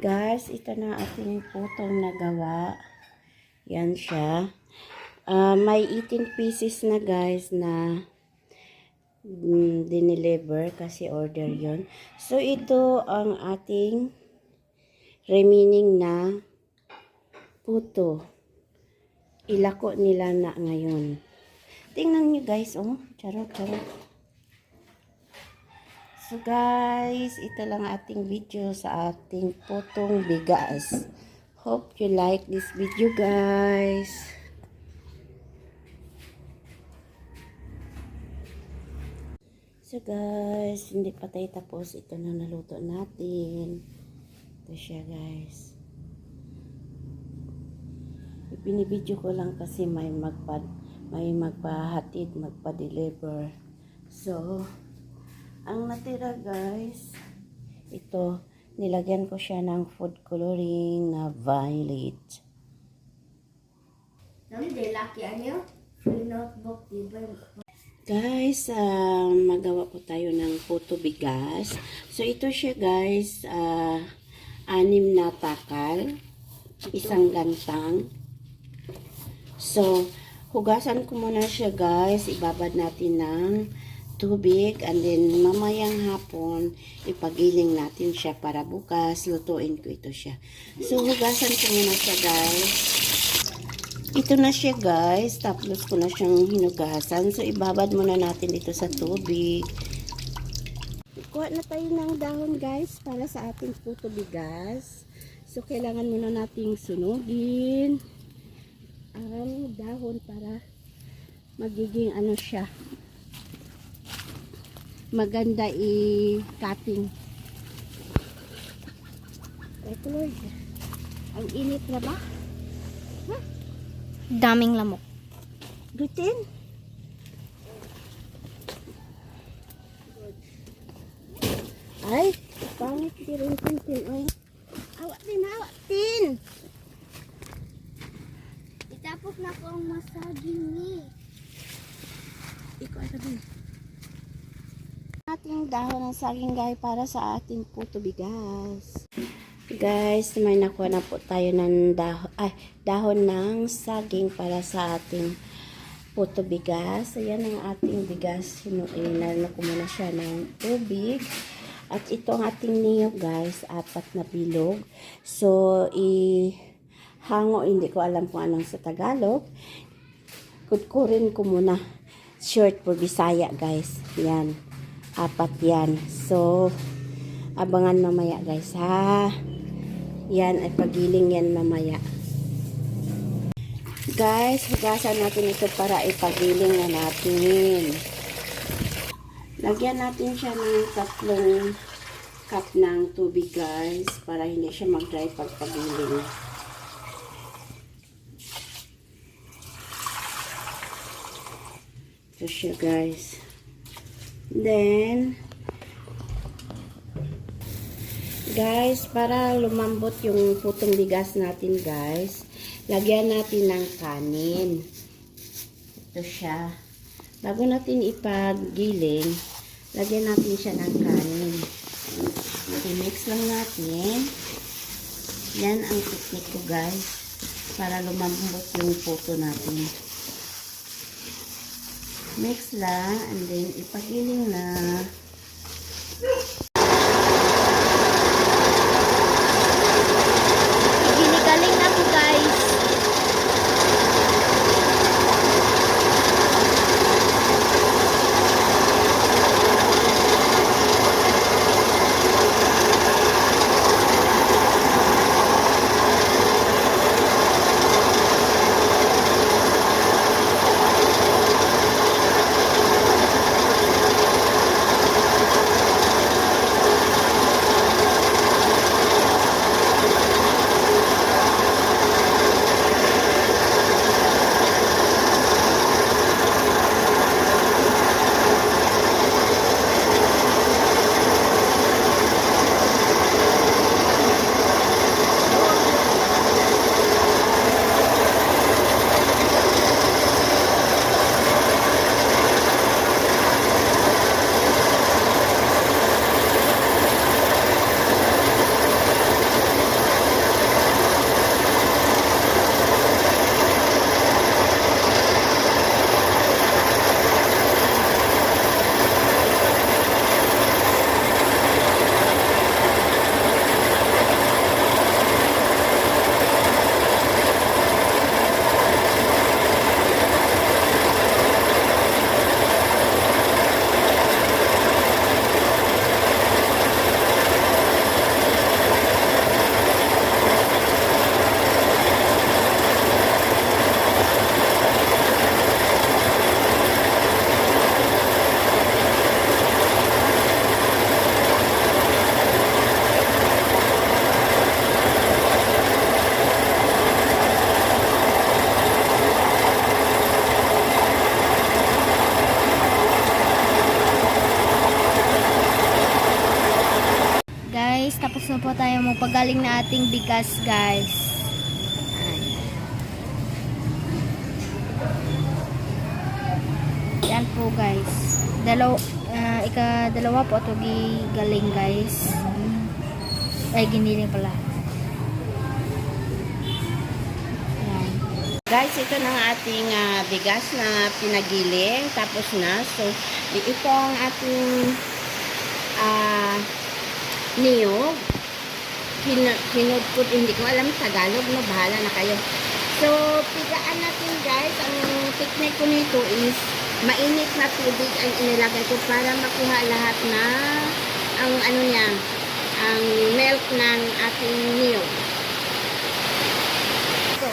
Guys, ito na ating putong nagawa. Yan siya. Ah, may 18 pieces na guys na mm, dineliver kasi order yon. So, ito ang ating remaining na puto. Ilako nila na ngayon. Tingnan nyo guys, oh. Charot, charot. So guys, ito lang ating video sa ating putong bigas. Hope you like this video guys. So guys, hindi pa tayo tapos. Ito na naluto natin. Ito siya guys. Binibidyo ko lang kasi may magpa may magpahatid, magpa-deliver. So, ang natira guys, ito, nilagyan ko siya ng food coloring na violet. Guys, ah, magawa po tayo ng puto bigas. So, ito siya guys, ah, anim na takal, isang gantang. So, hugasan ko muna siya guys, ibabad natin ng tubig and then mamayang hapon ipagiling natin siya para bukas lutuin ko ito siya. So, hugasan ko muna siya guys. Ito na siya guys. Tapos ko na siyang hinugasan. So, ibabad muna natin ito sa tubig. Kuha na tayo ng dahon guys para sa ating puto bigas. So, kailangan muna nating sunugin ang dahon para magiging ano siya maganda i-cutting. Ito Lord. Ang init na ba? Daming lamok. Gluten? Ay, pangit di rin tintin. Ay, awat din, awat din. Itapos na ko ang masaging ni. Ikaw din. Ating dahon ng saging guys para sa ating puto bigas. Guys, may nakuha na po tayo ng dahon, ay, dahon ng saging para sa ating puto bigas. Ayan ang ating bigas. Inalala ko muna siya ng tubig. At ito ang ating niyog guys, apat na bilog. So, i hango, hindi ko alam kung anong sa Tagalog. Kudkurin ko muna. Short for Bisaya guys. Yan. Apat yan. So, abangan mamaya guys ha. Yan ay pagiling yan mamaya. Guys, hugasan natin ito para ipagiling na natin. Lagyan natin siya ng tatlong cup ng tubig guys para hindi siya mag-dry pag pagiling. Ito siya guys. Then, guys, para lumambot yung putong bigas natin guys, lagyan natin ng kanin. Ito siya. Bago natin ipagiling, lagyan natin siya ng kanin. I-mix lang natin. Yan ang technique ko guys, para lumambot yung puto natin. Mix lang, and then ipagiling na. Po tayo magpagaling na ating bigas, guys. Yan po, guys. Dalaw, ah, ika-dalawa po ito galing, guys. Ay, giniling pala. Guys, ito na ang ating ah, bigas na pinagiling. Tapos na. So, ito ang ating ah niyog. Hin- hinudkod, hindi ko alam Tagalog, no? Bahala na kayo. So, pigaan natin guys. Ang technique ko nito is mainit na tubig ang inilagay ko para makuha lahat na ang ano niya, ang milk ng ating niyog. So,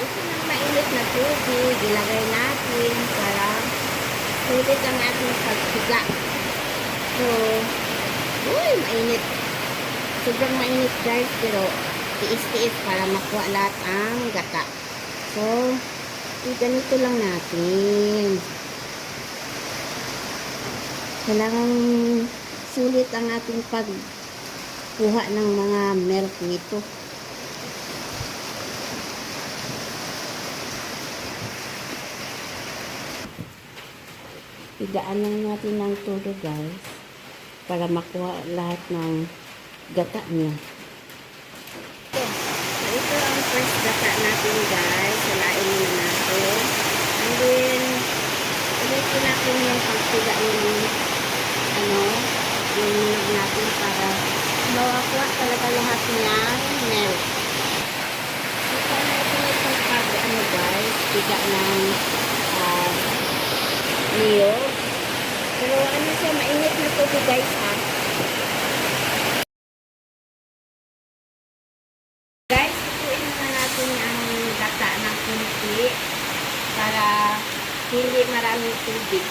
ito ng mainit na tubig, ilagay natin para sulit ang ating pagpiga. So, uy, mainit. Sobrang mainit guys, pero tiis-tiis para makuha lahat ang gata. So, i- ganito lang natin. Kailangan sulit ang ating pagkuha ng mga milk nito. Igaan lang natin ng todo guys para makuha lahat ng gata niya. So, ito ang first gata natin guys. Salain muna natin. And then, ulitin natin yung pagtiga yung ano, yung milk natin para mawakuha talaga lahat niya milk. So, sana ito yung pag ano guys, tiga ng ah, niyog. Pero ano siya, mainit na tubig guys ha. Guys, ituin na natin ang gata ng kunti para hindi maraming tubig.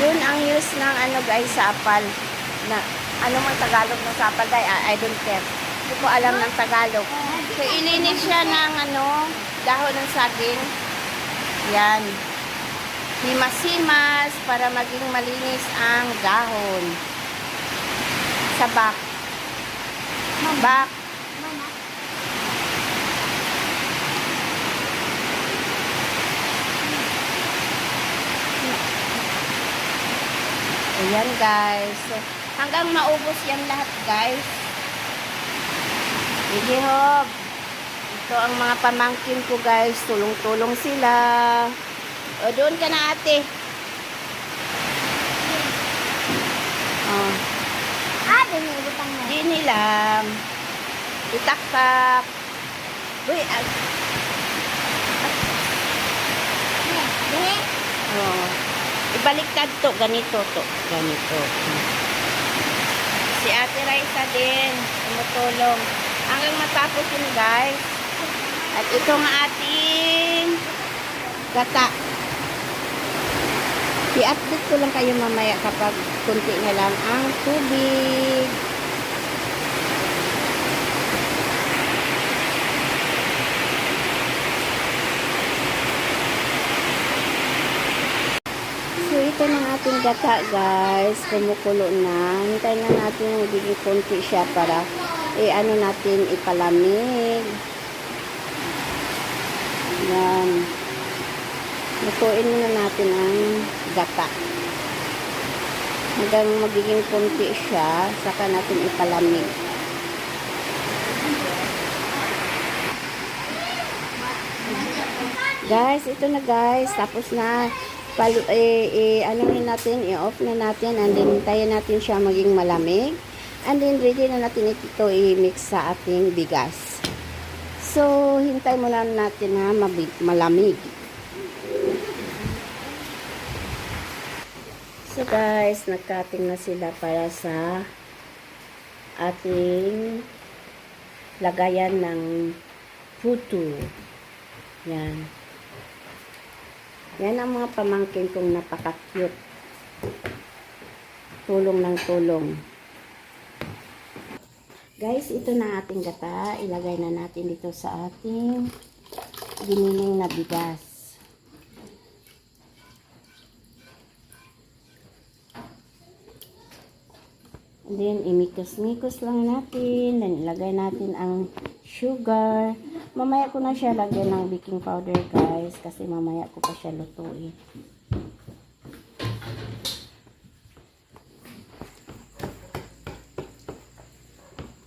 Yun ang use ng ano guys, sapal. Na, ano mang Tagalog ng sapal guys, I, I don't care. Hindi ko alam ng Tagalog. So, ilinis siya ng ano, dahon ng saging. Yan. Himas-himas para maging malinis ang dahon. Sa back. Back. Ayan guys. Hanggang maubos yan lahat guys. Sige hob. Ito ang mga pamangkin ko guys. Tulong-tulong sila. O doon ka na ate. Oh, nila. Itaktak. Uy, ah, Dini. oh. Ibaliktad to. Ganito to. Ganito. Si Ate Raisa din. Tumutulong. Hanggang matapos yun guys. At ito nga ating gata. I-update ko lang kayo mamaya kapag kunti na lang ang tubig. So, ito na ang ating gata, guys. Kumukulo na. Hintay na natin magiging konti siya para eh, ano natin ipalamig. Yan. Lutuin muna natin ang gata. Hanggang magiging konti siya, saka natin ipalamig. Guys, ito na guys. Tapos na. Palu, eh, eh, rin natin, i-off na natin. And then, hintayin natin siya maging malamig. And then, ready na natin ito i-mix sa ating bigas. So, hintay muna natin na mabig, malamig. So, guys, nagkating na sila para sa ating lagayan ng puto. Yan. Yan ang mga pamangkin kong napaka-cute. Tulong ng tulong. Guys, ito na ating gata. Ilagay na natin dito sa ating giniling na bigas. And then, imikos-mikos lang natin. Then, ilagay natin ang sugar. Mamaya ko na siya lagyan ng baking powder, guys. Kasi mamaya ko pa siya lutuin.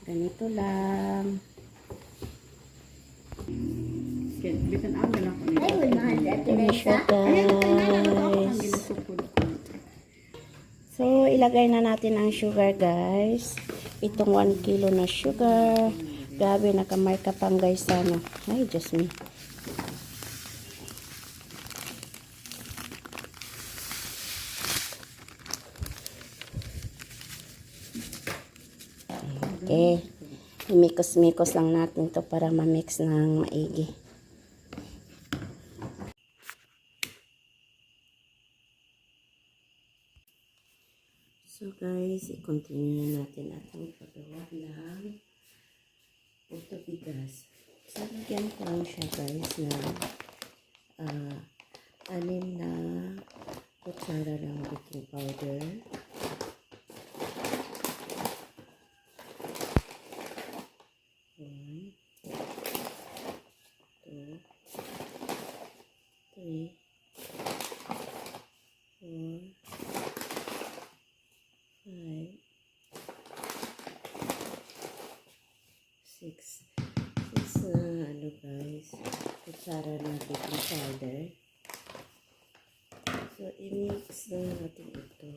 Ganito lang. Bisan ang ganang ko guys. So, ilagay na natin ang sugar, guys. Itong 1 kilo na sugar. Grabe, nakamarka pang guys sa ano. Ay, just me. Imikos-mikos lang natin to para ma-mix ng maigi. So guys, i-continue na natin ating paggawa ng puto bigas. So, lagyan ko lang siya guys ng ah, anim na kutsara ng baking powder. Ano guys, kutsara ng baking powder. So, i-mix na natin ito.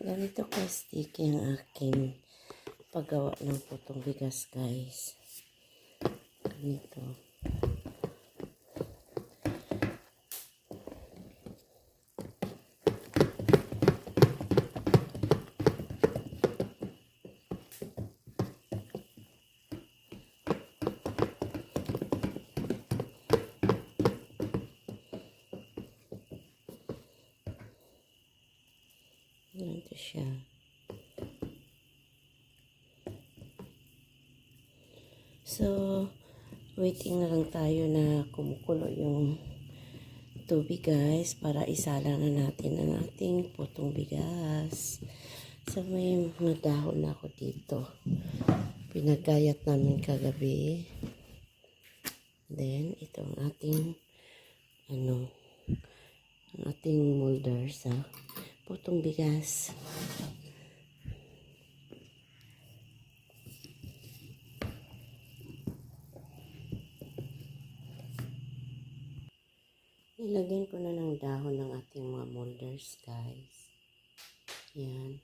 Ganito ka sticky ang aking paggawa ng putong bigas, guys. Ganito. Ganito siya. So, waiting na lang tayo na kumukulo yung tubig guys para isala na natin ang ating putong bigas. So, may mga dahon na ako dito. Pinagkayat namin kagabi. Then, ito ang ating ano, ang ating molder sa putong bigas. Nilagyan ko na ng dahon ng ating mga molders, guys. Yan.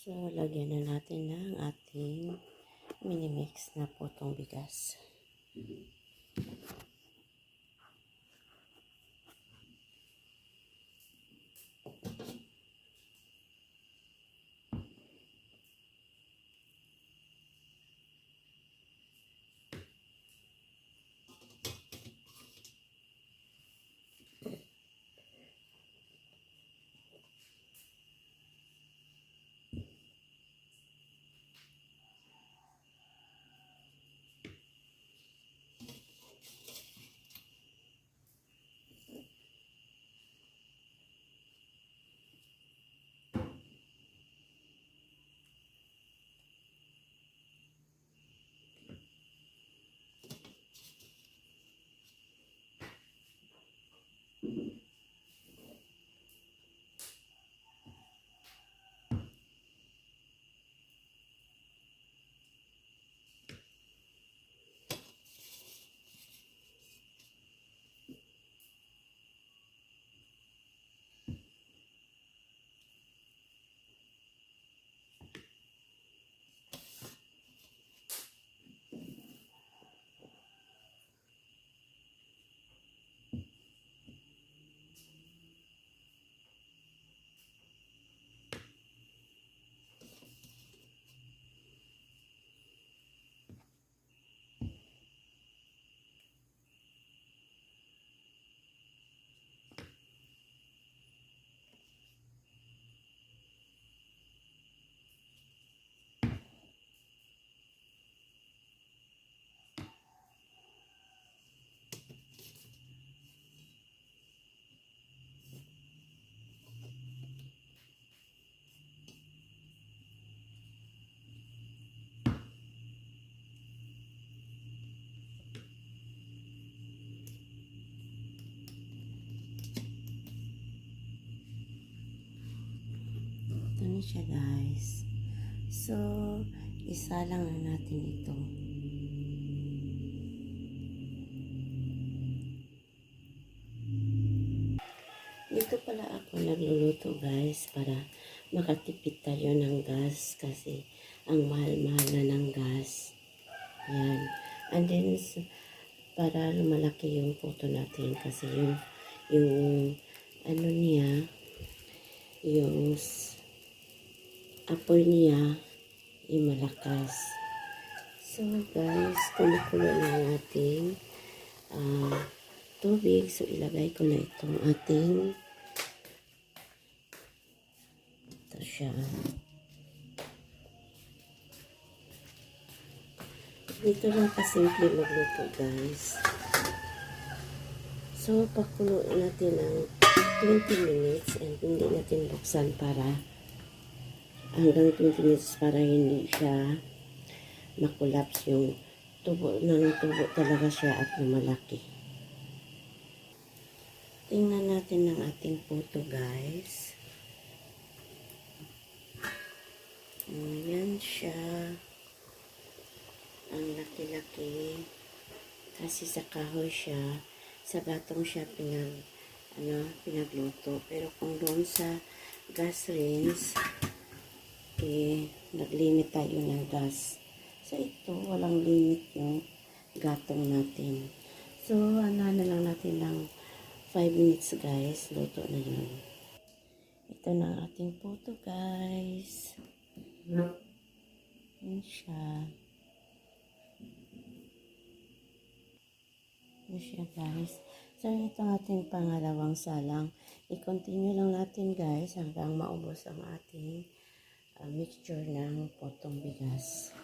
So, lagyan na natin ng ating mini-mix na putong bigas. Siya guys. So, isa lang na natin ito. Dito pala ako nagluluto guys para makatipid tayo ng gas kasi ang mahal-mahal na ng gas. Yan. And then, para lumalaki yung puto natin kasi yung, yung ano niya, yung apoy niya, yung malakas. So guys, kumukulo na ang ating ah, tubig. So ilagay ko na itong ating ito siya. Dito lang kasimple magluto guys. So pakulo natin ng 20 minutes and hindi natin buksan para hanggang 20 minutes para hindi siya makulaps yung tubo ng tubo talaga siya at lumalaki. Tingnan natin ang ating puto guys. Ayan siya. Ang laki-laki. Kasi sa kahoy siya, sa gatong siya pinag, ano, pinagluto. Pero kung doon sa gas range, eh, nag-limit tayo ng gas. So, ito, walang limit yung gatong natin. So, ano na lang natin ng 5 minutes, guys. Luto na yun. Ito na ang ating puto, guys. Yan siya. Yan siya, guys. So, ito ang ating pangalawang salang. I-continue lang natin, guys, hanggang maubos ang ating uh, mixture ng potong bigas.